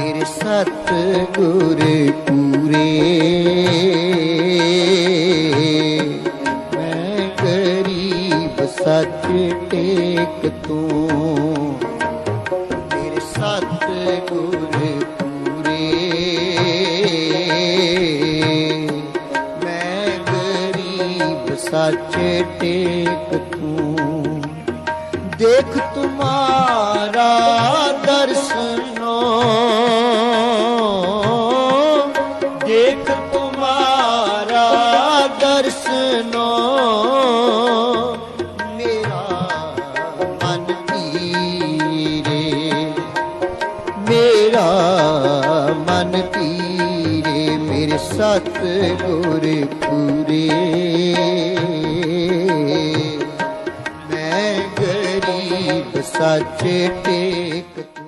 ਫਿਰ ਸਤ ਗੁਰ ਪੂਰੇ। ਮੈਂ ਗਰੀਬ ਸੱਚ ਟੇਕ ਤੂੰ। ਮੇਰੇ ਸਤ ਗੁਰ ਪੂਰੇ। ਮੈਂ ਗਰੀਬ ਸੱਚ ਟੇਕ ਤੂੰ। ਦੇਖ ਤੁਮਾਰਾ ਦੇਖ ਤੁਮਾਰਾ ਦਰਸ਼ਨੋ ਮੇਰਾ ਮਨ ਧੀਰੇ ਮੇਰਾ ਮਨ ਧੀਰੇ ਮੇਰੇ ਸਤ ਗੁਰ ਪੂਰੇ ਮੈਂ ਗਰੀਬ ਸੱਚ ਟੇਕ